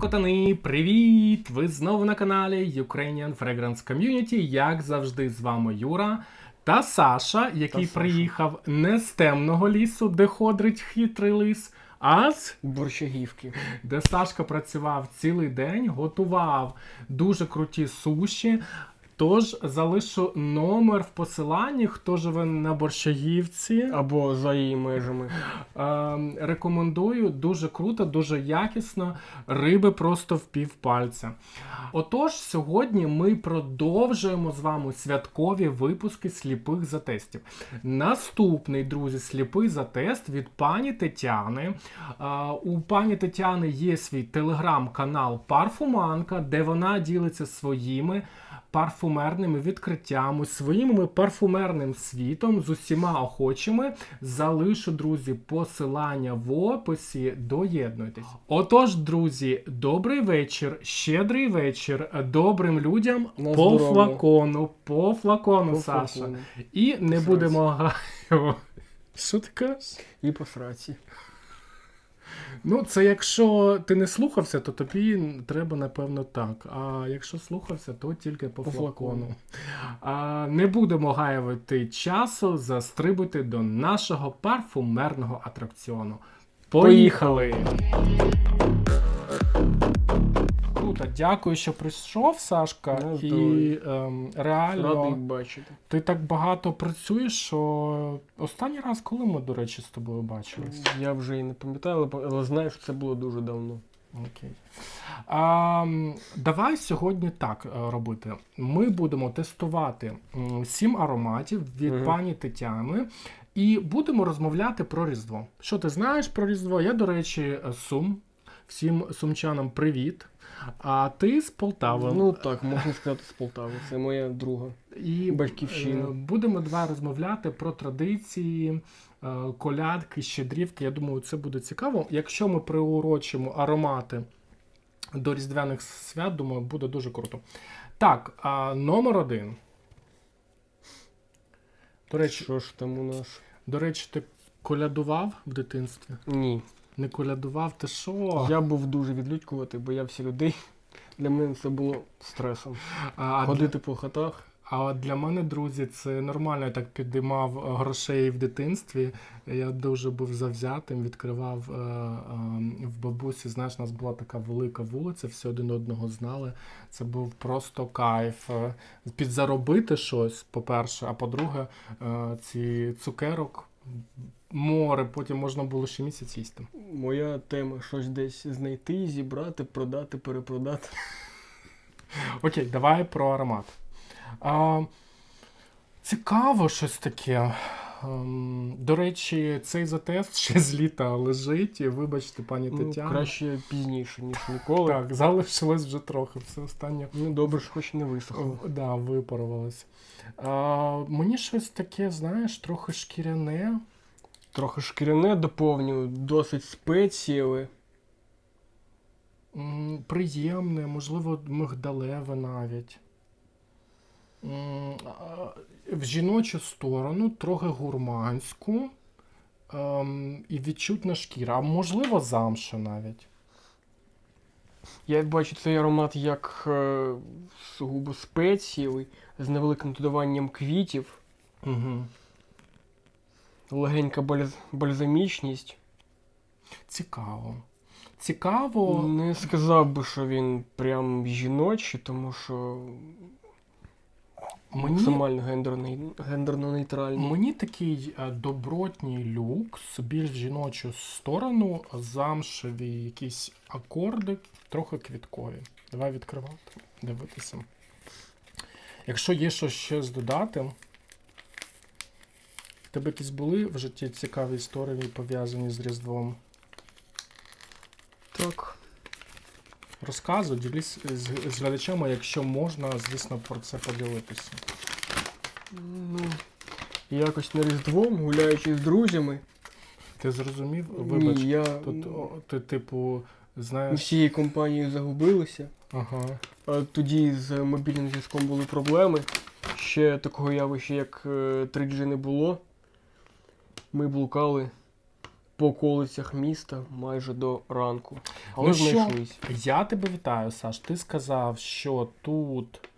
котани, привіт! Ви знову на каналі Ukrainian Fragrance Community. Як завжди, з вами Юра та Саша, який та приїхав не з темного лісу, де ходрить хитрий лис, а з Борщагівки. де Сашка працював цілий день, готував дуже круті суші. Тож залишу номер в посиланні, хто живе на Борщагівці. Або за її межами. Е, рекомендую, дуже круто, дуже якісно. Риби просто в півпальця. Отож, сьогодні ми продовжуємо з вами святкові випуски сліпих за тестів. Наступний, друзі, сліпий за тест від пані Тетяни. Е, у пані Тетяни є свій телеграм-канал Парфуманка, де вона ділиться своїми парфумерними відкриттями, своїм парфумерним світом з усіма охочими. Залишу, друзі, посилання в описі. Доєднуйтесь. Отож, друзі, добрий вечір, щедрий вечір. Добрим людям На по здоров'я. флакону, по флакону, По Саша. флакону. І не Сраць. будемо. Що ти кажеш? І по сраці. Ну, це якщо ти не слухався, то тобі треба, напевно, так. А якщо слухався, то тільки по, По флакону. флакону. А, не будемо гаювати часу, застрибуйте до нашого парфумерного атракціону. Поїхали! Круто, дякую, що прийшов, Сашка. Ну, і ем, реально Радий бачити. ти так багато працюєш, що останній раз, коли ми, до речі, з тобою бачились? Я вже і не пам'ятаю, але, але знаю, що це було дуже давно. Окей. А, давай сьогодні так е, робити. Ми будемо тестувати сім ароматів від Мгм. пані Тетяни. І будемо розмовляти про Різдво. Що ти знаєш про Різдво? Я, до речі, е, сум. Всім сумчанам привіт. А ти з Полтави. Ну так, можна сказати, з Полтави. Це моя друга. і батьківщина. е, Будемо давай розмовляти про традиції, е, колядки, щедрівки. Я думаю, це буде цікаво. Якщо ми приурочимо аромати до Різдвяних свят, думаю, буде дуже круто. Так, а номер один. До речі, Що ж там у нас? до речі, ти колядував в дитинстві? Ні. Не колядував, ти що? Я був дуже відлюдькувати, боявся людей. Для мене це було стресом. А, Ходити по хатах. а для мене, друзі, це нормально. Я так підіймав е, грошей в дитинстві. Я дуже був завзятим, відкривав е, е, в бабусі. Знаєш, у нас була така велика вулиця, всі один одного знали. Це був просто кайф. Е, Підзаробити щось, по-перше, а по-друге, е, ці цукерок. Море, потім можна було ще місяць їсти. Моя тема щось десь знайти, зібрати, продати, перепродати. Окей, давай про аромат. А, цікаво щось таке. Ем, до речі, цей затест ще з літа лежить. Вибачте, пані Ну, краще пізніше, ніж ніколи. Так, залишилось вже трохи. Все останнє Ну добре, що хоч не висохло. да, випарувалось. А, мені щось таке, знаєш, трохи шкіряне. Трохи шкіряне доповню, досить спеціяли. Приємне, можливо, мигдалеве навіть. В жіночу сторону, трохи гурманську ем, і відчутна шкіра, а можливо, замша навіть. Я бачу цей аромат як е, сугубо спеціяли, з невеликим додаванням квітів, Угу. Легенька бальз- бальзамічність. Цікаво. Цікаво. Не сказав би, що він прям жіночий, тому що Мені, максимально гендерний, гендерно-нейтральний. мені такий е, добротній люкс, більш жіночу сторону, замшеві якісь акорди, трохи квіткові. Давай відкривати, дивитися. Якщо є щось ще додати, в тебе якісь були в житті цікаві історії, пов'язані з Різдвом? Так. Розказуй, ділись з, з глядачами, якщо можна, звісно, про це поділитися. Ну, якось на Різдво, гуляючи з друзями. Ти зрозумів? Вибач, Ні, я тут о, ти, типу, знаєш. всією компанією загубилися. Ага. А тоді з мобільним зв'язком були проблеми. Ще такого явища, як е, 3G не було. Ми блукали по околицях міста майже до ранку. Але Ну знайшлись. Я тебе вітаю, Саш. Ти сказав, що тут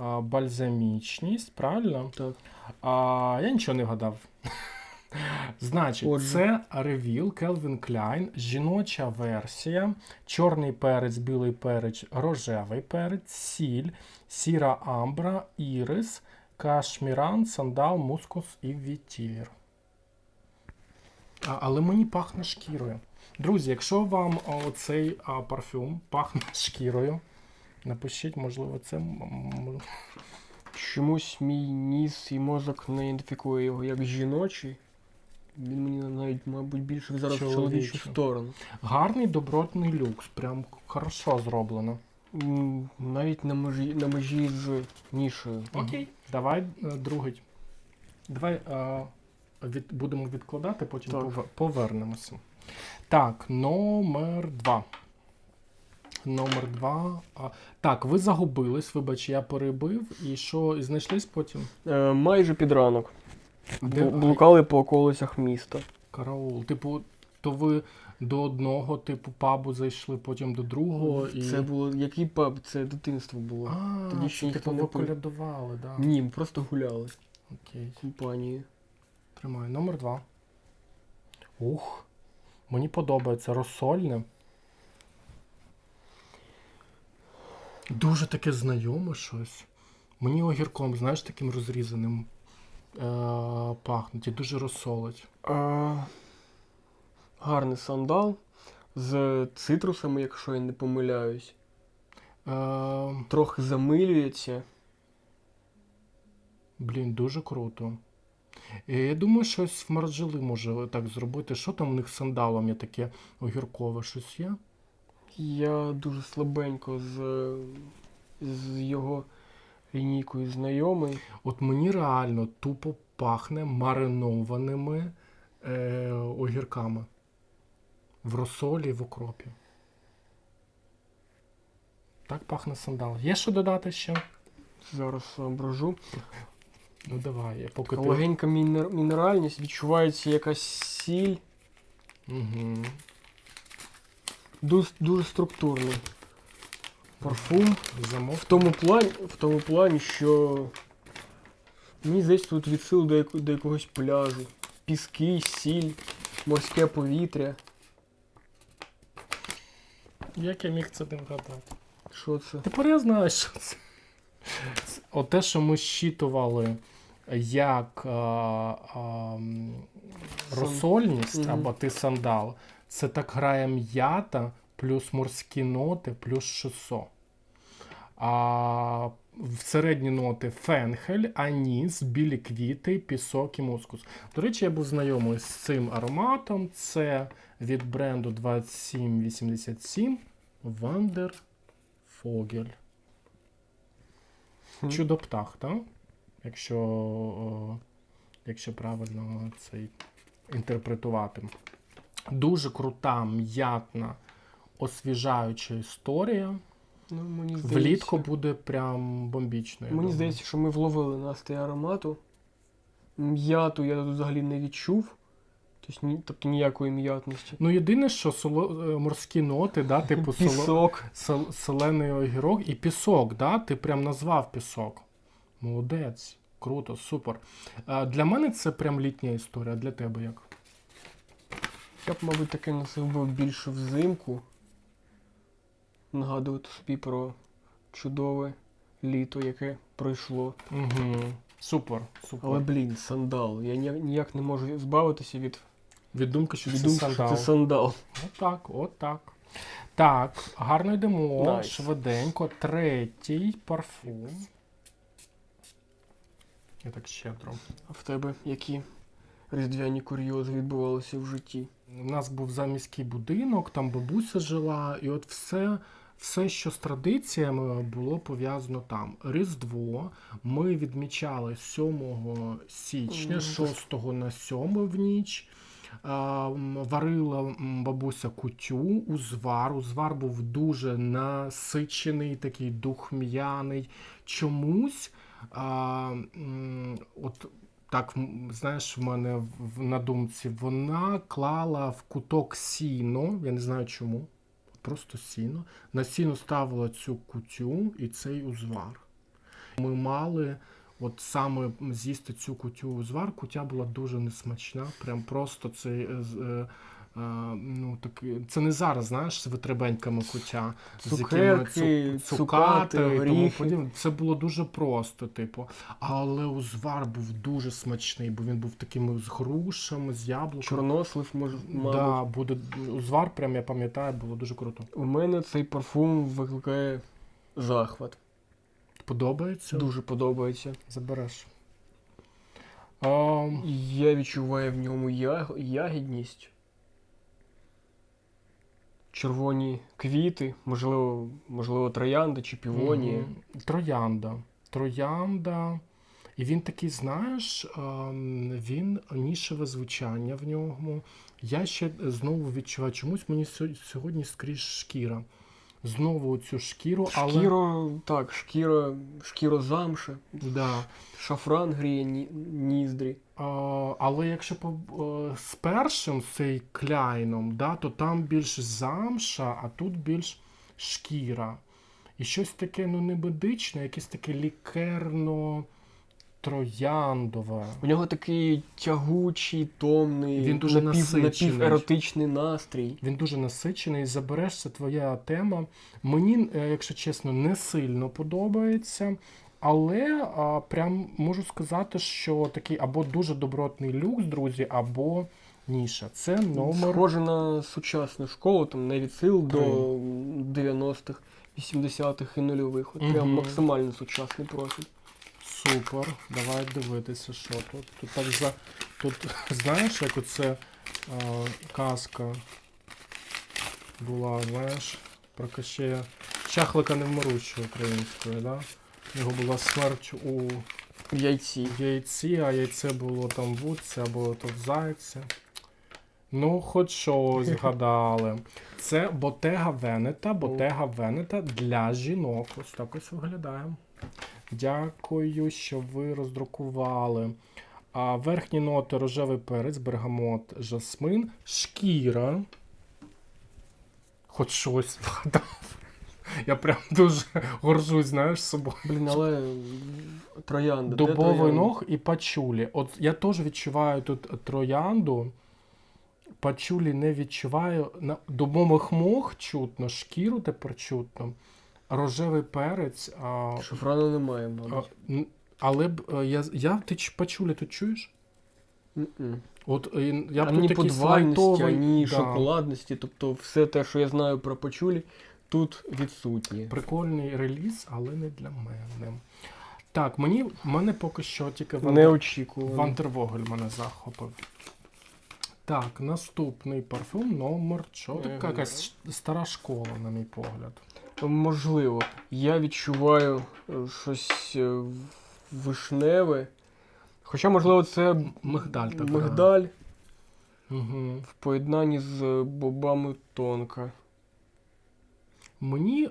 а, бальзамічність, правильно? Так. А, я нічого не вгадав. Значить, Отже. це ревіл Calvin Klein, жіноча версія, чорний перець, білий перець, рожевий перець, сіль, сіра амбра, ірис, кашміран, сандал, мускус і вітір. А, але мені пахне шкірою. Друзі, якщо вам а, оцей а, парфюм пахне шкірою, напишіть, можливо, це. Чомусь мій ніс і мозок не ідентифікує його як жіночий. Він мені навіть, мабуть, більше зараз в чоловічу сторону. Гарний добротний люкс, прям хорошо зроблено. Навіть на межі, на межі з нішою. Окей, давай е, другий. Давай е, від, будемо відкладати, потім Так. повернемося. Так, номер два. Номер два. А, так, ви загубились, вибач, я перебив. І що, і знайшлись потім? Е, майже під ранок. Де- Блукали по околицях міста. Караул. Типу, то ви до одного, типу, пабу зайшли, потім до другого. І... Це було. Який паб? Це дитинство було. А, Тоді ще ніхто типу, не ви пив. колядували, да. Ні, просто гуляли Окей. компанією. Тримаю. Номер два. Ух. Мені подобається розсольне. Дуже таке знайоме щось. Мені огірком, знаєш, таким розрізаним е- пахнуть і дуже розсолить. А, гарний сандал з цитрусами, якщо я не помиляюсь. Е- Трохи замилюється. блін, дуже круто. І я думаю, щось в Марджели може так зробити. Що там у них з сандалом є таке огіркове? Щось є? Я дуже слабенько з, з його лінійкою знайомий. От мені реально тупо пахне маринованими е, огірками в розсолі в окропі. Так пахне сандал. Є що додати ще? Зараз соображу. Ну давай, я поки ти. Легенька мінер- мінеральність, відчувається якась сіль. Угу. Дуже, дуже структурний. Парфум. В тому плані, в тому плані, що мені здається, тут відсил до, яко- до якогось пляжу. Піски, сіль, морське повітря. Як я міг це не вгадати? Що це? Тепер я знаю, що. Це Оте, що ми щитували як а, а, розсольність або ти сандал, це так грає м'ята плюс морські ноти, плюс шосо. А в середні ноти фенхель, аніс, білі квіти, пісок і мускус. До речі, я був знайомий з цим ароматом. Це від бренду 2787 Вандер Фогель. Чудо-птах, так? Якщо, якщо правильно це інтерпретувати. Дуже крута, м'ятна, освіжаюча історія. Ну, мені здається, Влітку буде прям бомбічно. Мені думаю. здається, що ми вловили настрій аромату. М'яту я тут взагалі не відчув. Тобто, ні, тобто ніякої м'ятності. Ну, єдине, що соло, е, морські ноти, да, типу соло, сол, солений огірок і пісок, да? ти прям назвав пісок. Молодець, круто, супер. Для мене це прям літня історія, а для тебе як? Я б, мабуть, таке носив би більше взимку. Нагадувати собі про чудове літо, яке пройшло. Угу. Супер, супер. Але, блін, сандал. Я ніяк не можу збавитися від, Від думки, що від це думки, сандал. що це сандал. Отак, отак. Так, гарно йдемо. Найс. Швиденько. Третій парфум. Я так щедро. А в тебе які різдвяні курйози відбувалися в житті? У нас був заміський будинок, там бабуся жила, і от все, все, що з традиціями було пов'язано там. Різдво ми відмічали 7 січня, Мгм. 6 на 7 в ніч. Варила бабуся кутю, узвар. Узвар був дуже насичений, такий духм'яний. Чомусь а, от так, знаєш, в мене в- на думці, вона клала в куток сіно, я не знаю чому, просто сіно. На сіно ставила цю кутю і цей узвар. Ми мали от саме з'їсти цю кутю узвар. Кутя була дуже несмачна. Прям просто цей. Е, з- е, е, ну, це не зараз, знаєш, з витребеньками куття, з Цукерки, якими цу- цукати, і тому подібне. Це було дуже просто, типу. Але узвар був дуже смачний, бо він був такими з грушами, з яблуками. Чорнослив, може, мабуть. Да, буде узвар, прям я пам'ятаю, було дуже круто. У мене цей парфум викликає захват. Подобається? Дуже подобається. Забереш. А, Я відчуваю в ньому яг- ягідність. Червоні квіти, можливо, можливо, троянда чи півоні. Mm-hmm. Троянда. Троянда. І він такий, знаєш, ем, він нішеве звучання в ньому. Я ще знову відчуваю, чомусь мені сьогодні скрізь шкіра. Знову цю шкіру, але. Шкіро, так, шкіра, шкіро замша, Да. шафран гріє ні- ніздрі. А, але якщо по, е, з першим цей кляйном, да, то там більш замша, а тут більш шкіра. І щось таке ну, не медичне, якесь таке лікерно трояндове. У нього такий тягучий, томний, Він дуже напів, насичений. напіверотичний настрій. Він дуже насичений, забереш, це твоя тема. Мені, е, якщо чесно, не сильно подобається. Але а, прям можу сказати, що такий або дуже добротний люкс, друзі, або ніша. Це номер Схоже на сучасну школу, там не від сил до 90-х, 80-х і нульових. От прям максимально сучасний профіль. Супер. Давай дивитися, що тут. Тут так за. Тут, знаєш, як оце е, казка була, знаєш, про Кощея. Чахлика невмирущого українською, да? У нього була смерть у яйці. яйці, а яйце було там в вудці або то в зайці. Ну, хоч щось згадали. Це Ботега Венета, Ботега Венета для жінок. Ось так ось виглядає. Дякую, що ви роздрукували. А верхні ноти рожевий перець, бергамот, жасмин, шкіра. Хоч щось вгадав. Я прям дуже горжусь, знаєш, собою. Блін, але троянда. Дубовий ног і пачулі. От я теж відчуваю тут троянду. Пачулі не відчуваю. На дубових мох чутно, шкіру тепер чутно. Рожевий перець. А, Шафрану немає, мабуть. н- але б е, я, я ти ч- пачулі тут чуєш? М-м. От е, я б ані тут подвальності, ані да, шоколадності. Тобто все те, що я знаю про почулі, тут відсутнє. Прикольний реліз, але не для мене. Так, мені в мене поки що тільки Ван- Неочікувано. Вандервогель мене захопив. Так, наступний парфюм номер 4. Мгм. Якась стара школа, на мій погляд. Можливо, я відчуваю е, щось е, вишневе. Хоча, можливо, це Мигдаль така. мигдаль Угу. в поєднанні з бобами тонка. Мені е,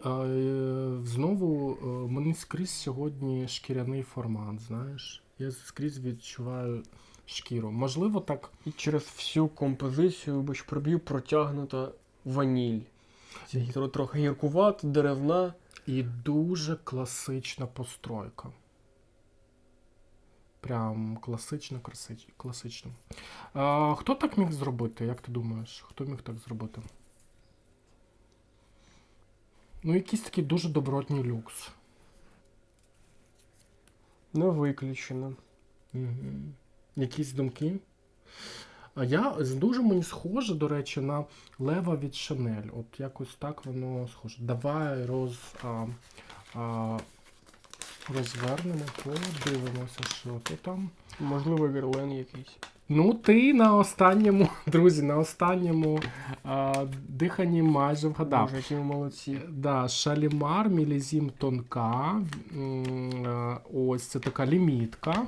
знову е, мені скрізь сьогодні шкіряний формат, знаєш. Я скрізь відчуваю шкіру. Можливо, так. І через всю композицію бач проб'ю протягнута ваніль. Тро- трохи гіркувата, деревна. І дуже класична постройка. Прям класично, красич- класично. А, хто так міг зробити? Як ти думаєш? Хто міг так зробити? Ну, якийсь такий дуже добротний люкс. Не виключено. Угу. Якісь думки? Я дуже мені схоже, до речі, на Лева від Шанель. От якось так воно схоже. Давай роз, а, а, розвернемо, подивимося, що то там. Можливо, герлен якийсь. Ну, ти на останньому, друзі, на останньому а, диханні майже вгадав. Боже, які ви молодці. Да, Шалімар, Мілізім тонка. Ось це така лімітка.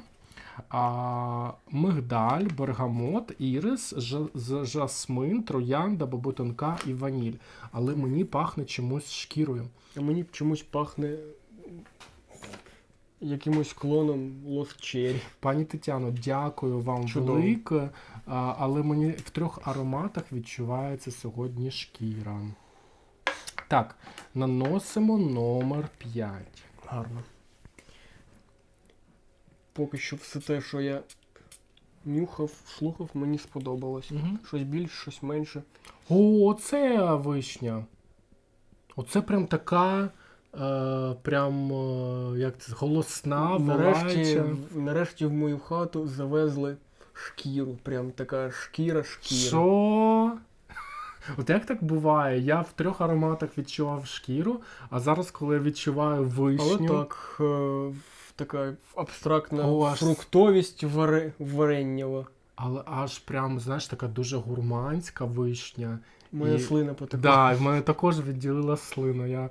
А, мигдаль, бергамот, ірис, з- жасмин, троянда, бабутонка і ваніль. Але мені пахне чомусь шкірою. А мені чомусь пахне якимось клоном Cherry. Пані Тетяно, дякую вам Чудово. велике. Але мені в трьох ароматах відчувається сьогодні шкіра. Так, наносимо номер 5. Гарно. Поки що все те, що я нюхав, слухав, мені сподобалось. Угу. Щось більше, щось менше. О, це вишня. Оце прям така. Е, прям е, як це, голосна, нарешті, волаюча. в- нарешті в мою хату завезли шкіру. Прям така шкіра шкіра. Що? От як так буває? Я в трьох ароматах відчував шкіру, а зараз, коли я відчуваю вишню. Але так, е, така абстрактна О, аж- фруктовість варе, вареннєва. Але аж прям, знаєш, така дуже гурманська вишня. Моя І- слина потекла. Да, в мене також відділила слина. Я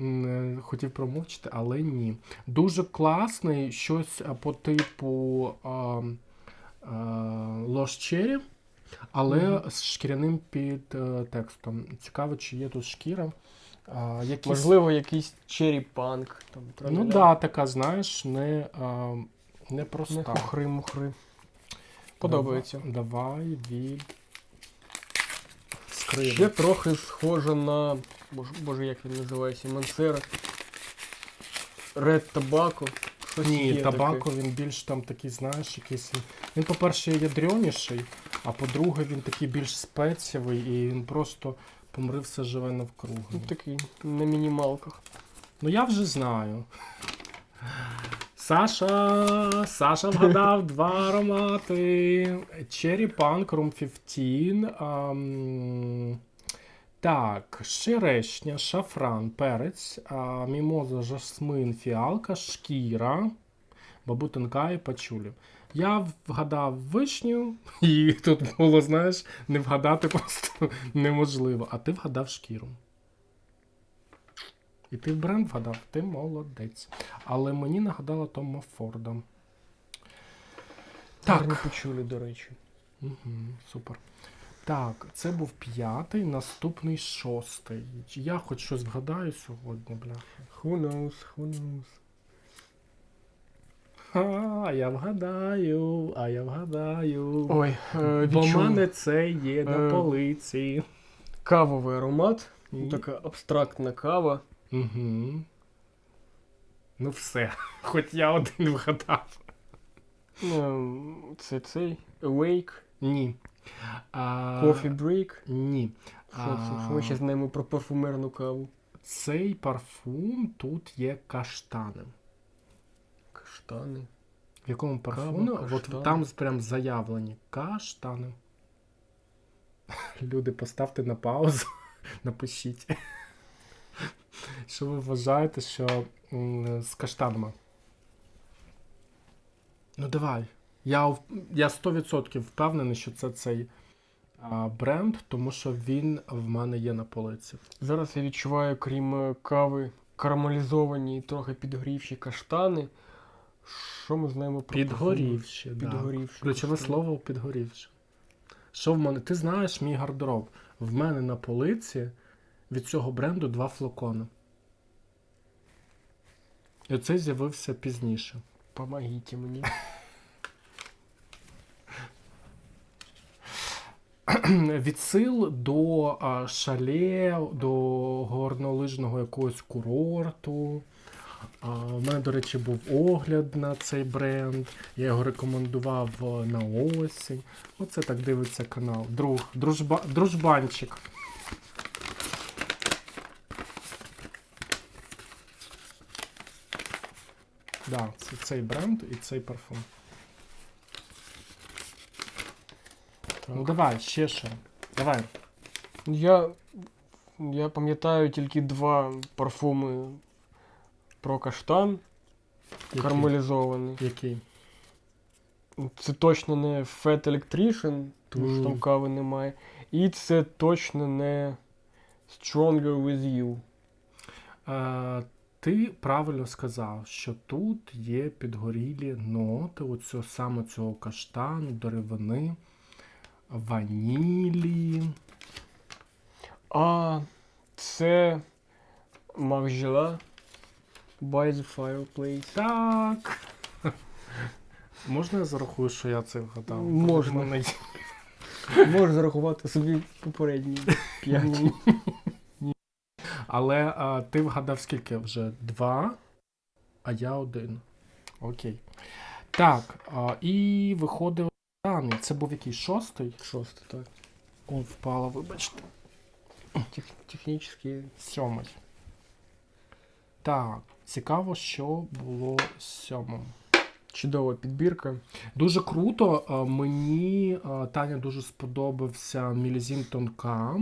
е, хотів промовчити, але ні. Дуже класний, щось по типу а, а, Lost Cherry, але Мгм. з шкіряним під е, текстом. Цікаво, чи є тут шкіра. А, якісь... Можливо, якийсь черрі панк. Там, Ну так, да, така, знаєш, не, а, не Не хухри-мухри. Подобається. Давай, давай від скриви. Ще трохи схоже на. Боже, боже як він називається? Мансера. Tobacco. Щось Ні, табако він більш там такий, знаєш, якийсь. він- по-перше, ядреніший, а по-друге, він такий більш спецієвий і він просто помри все живе навкруги. Ну, такий на мінімалках. Ну я вже знаю. Саша, Саша вгадав два аромати. Cherry Punk Room 15. ам, так, черешня, шафран, перець, а, мімоза, жасмин, фіалка, шкіра, бабутинка і пачулі. Я вгадав вишню, і тут було, знаєш, не вгадати просто неможливо. А ти вгадав шкіру. І ти в бренд вгадав, ти молодець. Але мені нагадала Тома Форда. Так. почули, до речі. Угу, супер. Так, це був п'ятий, наступний шостий. Я хоч щось вгадаю сьогодні, бляха. Who knows, who knows. А, я вгадаю, а я вгадаю. Ой, е, Бо в мене це є на Е, полиці. кавовий аромат. І- Така абстрактна кава. Угу. Ну все, хоч я один вгадав. Ем, Це цей Awake, Ні. А, Coffee Break. Ні. Що це? Що ми ще знаємо про парфумерну каву? Цей парфум тут є каштани. Каштани. В якому Кава. От каштани. там прям заявлені каштани. Люди, поставте на паузу, напишіть. Що ви вважаєте, що м, з каштанами? Ну давай. Я, в- я 100% впевнений, що це цей а, бренд, тому що він в мене є на полиці. Зараз я відчуваю, крім е, кави, карамелізовані і трохи підгорівші каштани. Що ми знаємо про Підгорівші. парфуми? Да. Ключове слово підгорівши. Що в мене? Ти знаєш мій гардероб. В мене на полиці від цього бренду два флакони. І оцей з'явився пізніше. Помогіть мені. Відсил до а, шале, до горнолижного якогось курорту. А, У мене, до речі, був огляд на цей бренд. Я його рекомендував е, на осінь. Оце так дивиться канал. Друг, дружба, дружбанчик. Да, це цей бренд і цей парфум. Ну давай, ще що. Давай. Я, я пам'ятаю тільки два парфуми про каштан Який? карамелізований. Який? Це точно не Fat Electrician, тому що там кави немає. І це точно не Stronger With You. Е, ти правильно сказав, що тут є підгорілі ноти, оцього саме цього каштану, деревини, ванілі. А це Маржела. By the fireplace. Так. Можна я зарахую, що я це вгадав? Можна. Можеш зарахувати собі попередні п'ять. Але а, ти вгадав скільки вже? Два, а я один. Окей. Так, а, і виходив останній. Це був який шостий? Шосте, так. О, впала, вибачте. Тех, технічні. Сьомий. Так, цікаво, що було сьомим. Чудова підбірка. Дуже круто. Мені Таня дуже сподобався Мілізін Тонка.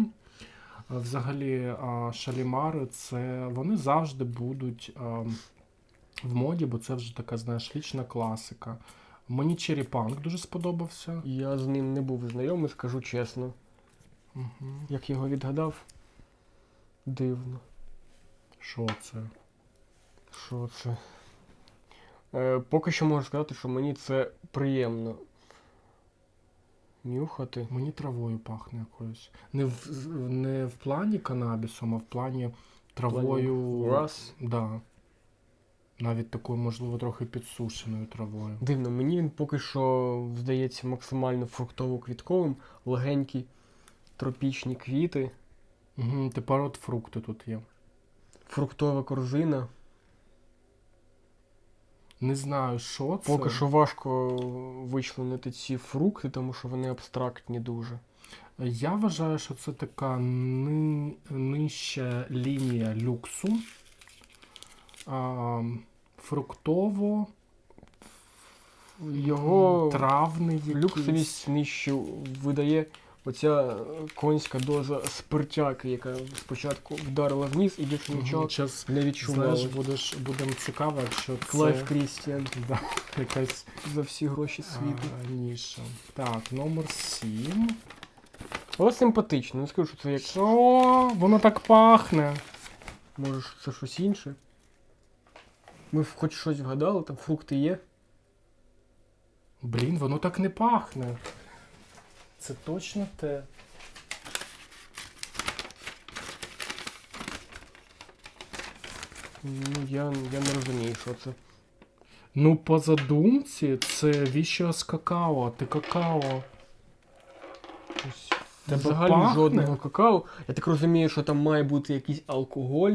Взагалі, шалімари це вони завжди будуть в моді, бо це вже така, знаєш, вічна класика. Мені Черепанк дуже сподобався. Я з ним не був знайомий, скажу чесно. Угу. Як його відгадав. Дивно. Що це? Що це? Е, поки що можу сказати, що мені це приємно. Нюхати. Мені травою пахне якоюсь. Не в, не в плані канабісом, а в плані травою. Раз. Да. Навіть такою, можливо, трохи підсушеною травою. Дивно, мені він поки що здається максимально фруктово-квітковим, легенькі тропічні квіти, Угу, тепер от фрукти тут є. фруктова корзина. Не знаю, що це. Поки що важко вичленити ці фрукти, тому що вони абстрактні дуже. Я вважаю, що це така ни... нижча лінія люксу. А, фруктово, Його травний якийсь. люксовість нижче видає оця конська доза спиртяки, яка спочатку вдарила вниз і більше нічого Час, не знаєш, будеш, будемо цікаво, якщо це Клайв Крістіан да, якась за всі гроші світу. а, ніша. Так, номер 7. Але симпатично, не скажу, що це як Що? Воно так пахне. може це щось інше. Ми хоч щось вгадали, там фрукти є. Блін, воно так не пахне. Це точно те. Ну, я, я не розумію, що це. Ну, по задумці, це віщо з какао. Ти какао. Ось Тебе Взагалі пахне? жодного какао. Я так розумію, що там має бути якийсь алкоголь.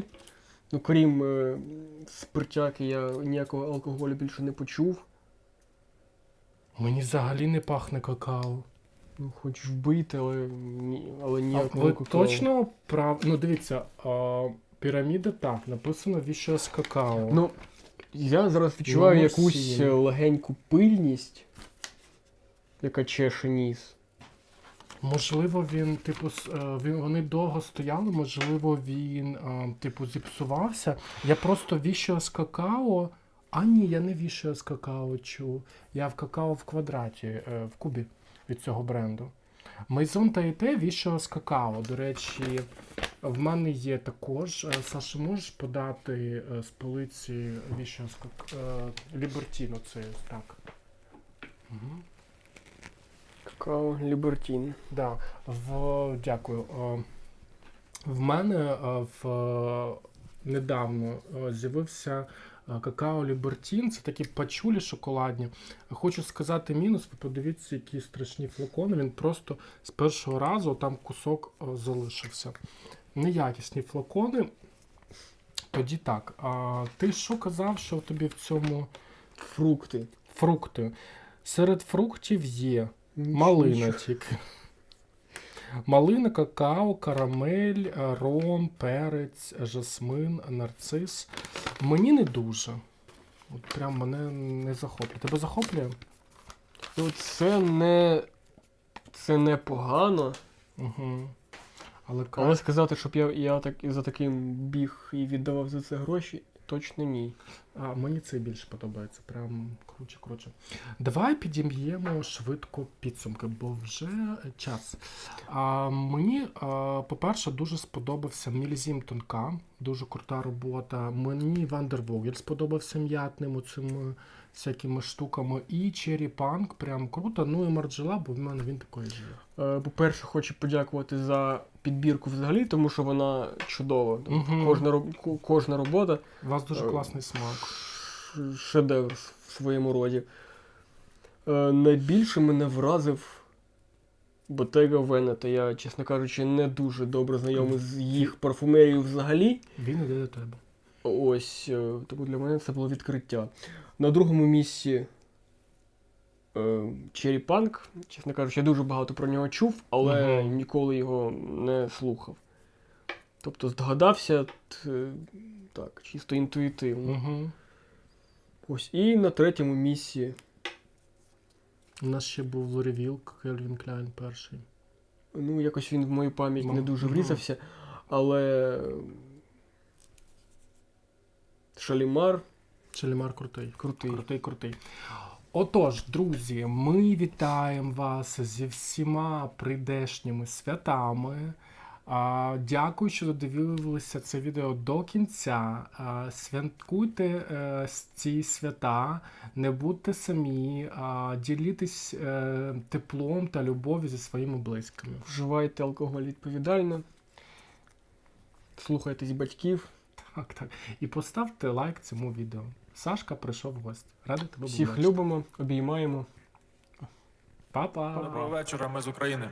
Ну, крім е, спиртяки, я ніякого алкоголю більше не почув. Мені взагалі не пахне какао. Ну, хоч вбити, але, ні, але А ніякого ви точно прав. Ну, дивіться, а, піраміда так, написано віщо з какао. Ну, я зараз відчуваю Номер якусь сім. е, легеньку пильність, яка чеше ніс. Можливо, він, типу, е, він, вони довго стояли, можливо, він, е, типу, зіпсувався. Я просто вішаю з какао. А ні, я не вішаю з какао чу. Я в какао в квадраті, в кубі від цього бренду. Майзон та те вішаю з какао. До речі, в мене є також. Е, Саша, можеш подати е, з полиці вішаю з какао. Лібертіно це так. Угу. Какао Лібертін. Да, в дякую. Е, В мене е, в е, недавно е, з'явився е, какао Лібертін. Це такі пачулі шоколадні. Хочу сказати мінус, ви подивіться, які страшні флакони. Він просто з першого разу там кусок е, залишився. Неякісні флакони. Тоді так. А ти що казав, що тобі в цьому Фрукти. фрукти? Серед фруктів є Ніч- Малина тільки. Малина, какао, карамель, ром, перець, жасмин, нарцис. Мені не дуже. От прям мене не захоплює. Тебе захоплює? Ну, це не. Це не погано. Угу. Але Але сказати, щоб я, я так, за таким біг і віддавав за це гроші, точно ні. а, мені це більше подобається. Прям круче, круче. Давай підім'ємо швидко підсумки, бо вже час. А, мені, по-перше, дуже сподобався Мілізім тонка. Дуже крута робота. Мені Вандервогель сподобався м'ятним цими всякими штуками. І Cherry Punk прям круто. Ну і Марджела, бо в мене він такий же. Е, По-перше, хочу подякувати за підбірку взагалі, тому що вона чудова. Мгм. Кожна, кожна робота У вас дуже Е, класний смак. шедевр в своєму роді. Е, найбільше мене вразив Bottega Veneta. Я, чесно кажучи, не дуже добре знайомий з їх парфумерією взагалі. Він іде до тебе. Ось, е, тому для мене це було відкриття. На другому місці Cherry Punk. Чесно кажучи, я дуже багато про нього чув, але Мгм. ніколи його не слухав. Тобто здогадався е, так, чисто інтуїтивно. Угу. Ось. І на третьому місці, У нас ще був Лорівіл, Кельвін Кляйн перший. ну, якось він в мою пам'ять не дуже врізався, але. Шалімар Челімар крутий. крутий. Крутий, крутий. Отож, друзі, ми вітаємо вас зі всіма прийдешніми святами. А, дякую, що додивилися це відео до кінця. А, святкуйте е, ці свята, не будьте самі, а, ділітесь теплом та любов'ю зі своїми близькими. Вживайте алкоголь відповідально. Слухайтесь батьків. Так, так. І поставте лайк цьому відео. Сашка прийшов в гості. Радий тебе Всіх бачити. любимо, обіймаємо. Па-па. Доброго вечора, ми з України.